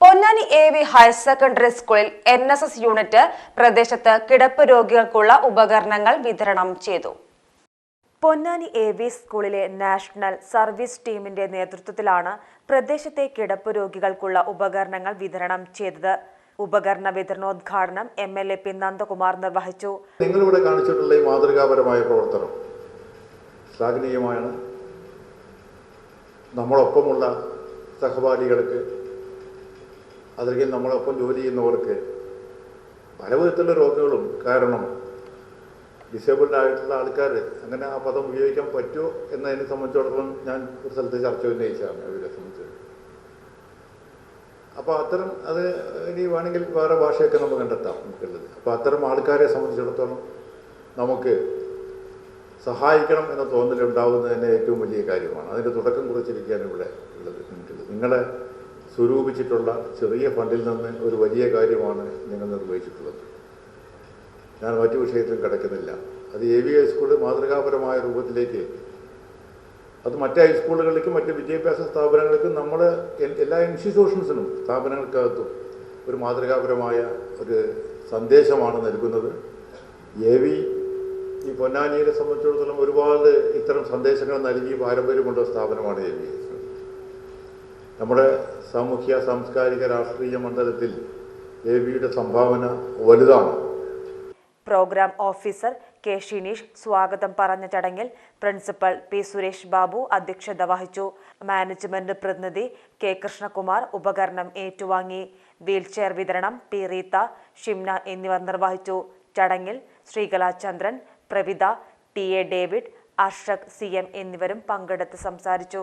Ponnani A V higher secondary സ്കൂളിൽ N S S unit പ്രദേശത്ത് കിടപ്പ് രോഗികൾക്കുള്ള ഉപകരണങ്ങൾ വിതരണം ചെയ്തു. പൊന്നാനി എ വി സ്കൂളിലെ നാഷണൽ സർവീസ് ടീമിന്റെ നേതൃത്വത്തിലാണ് പ്രദേശത്തെ കിടപ്പ് രോഗികൾക്കുള്ള ഉപകരണങ്ങൾ വിതരണം ചെയ്തത്. ഉപകരണ വിതരണോദ്ഘാടനം M L A P Nandakumar നിർവഹിച്ചു. നിങ്ങളിവിടെ കാണിച്ചിട്ടുള്ള ഈ മാതൃകാപരമായ പ്രവർത്തനം ശ്ലാഘനീയമാണ്. നമ്മളൊപ്പമുള്ള സഹപാഠികൾക്ക് അല്ലെങ്കിൽ നമ്മളൊപ്പം ജോലി ചെയ്യുന്നവർക്ക് പല വിധത്തിലുള്ള രോഗങ്ങളും കാരണം ഡിസേബിൾഡ് ആയിട്ടുള്ള ആൾക്കാർ അങ്ങനെ ആ പദം ഉപയോഗിക്കാൻ പറ്റുമോ എന്നതിനെ സംബന്ധിച്ചിടത്തോളം ഞാൻ ഒരു സ്ഥലത്ത് ചർച്ച ഉന്നയിച്ചതാണ് അവരെ സംബന്ധിച്ച്. അപ്പോൾ അത്തരം അത് ഇനി വേണമെങ്കിൽ വേറെ ഭാഷയൊക്കെ നമുക്ക് കണ്ടെത്താം നമുക്കുള്ളത്. അപ്പോൾ അത്തരം ആൾക്കാരെ സംബന്ധിച്ചിടത്തോളം നമുക്ക് സഹായിക്കണം എന്ന തോന്നലുണ്ടാവുന്നതിന് ഏറ്റവും വലിയ കാര്യമാണ്. അതിന്റെ തുടക്കം കുറിച്ചിരിക്കുകയാണ് ഇവിടെ ഉള്ളത്. നിങ്ങളുടെ നിങ്ങളെ സ്വരൂപിച്ചിട്ടുള്ള ചെറിയ ഫണ്ടിൽ നിന്ന് ഒരു വലിയ കാര്യമാണ് നിങ്ങൾ നിർവഹിച്ചിട്ടുള്ളത്. ഞാൻ മറ്റു വിഷയത്തിലും കിടക്കുന്നില്ല. അത് എ വി ഹൈസ്കൂൾ മാതൃകാപരമായ രൂപത്തിലേക്ക് അത് മറ്റ് ഹൈസ്കൂളുകളിലേക്കും മറ്റ് വിദ്യാഭ്യാസ സ്ഥാപനങ്ങൾക്കും നമ്മൾ എല്ലാ ഇൻസ്റ്റിറ്റ്യൂഷൻസിനും സ്ഥാപനങ്ങൾക്കകത്തും ഒരു മാതൃകാപരമായ ഒരു സന്ദേശമാണ് നൽകുന്നത്. എ വി ഈ പൊന്നാനിയെ സംബന്ധിച്ചിടത്തോളം ഒരുപാട് ഇത്തരം സന്ദേശങ്ങൾ നൽകി പാരമ്പര്യമുള്ള സ്ഥാപനമാണ് എ വി നമ്മുടെ സാമൂഹ്യ സാംസ്കാരിക രാഷ്ട്രീയ മണ്ഡലത്തിൽ ദേവിയുടെ വിയുടെ സംഭാവന വലുതാണ്. പ്രോഗ്രാം ഓഫീസർ കെ ഷിനീഷ് സ്വാഗതം പറഞ്ഞ ചടങ്ങിൽ പ്രിൻസിപ്പൽ പി സുരേഷ് ബാബു അധ്യക്ഷത വഹിച്ചു. മാനേജ്മെന്റ് പ്രതിനിധി കെ കൃഷ്ണകുമാർ ഉപകരണം ഏറ്റുവാങ്ങി. വീൽചെയർ വിതരണം പി റീത്ത ഷിംന എന്നിവർ നിർവഹിച്ചു. ചടങ്ങിൽ Sreekalachandran Pravitha T A David Arshak C M എന്നിവരും പങ്കെടുത്ത് സംസാരിച്ചു.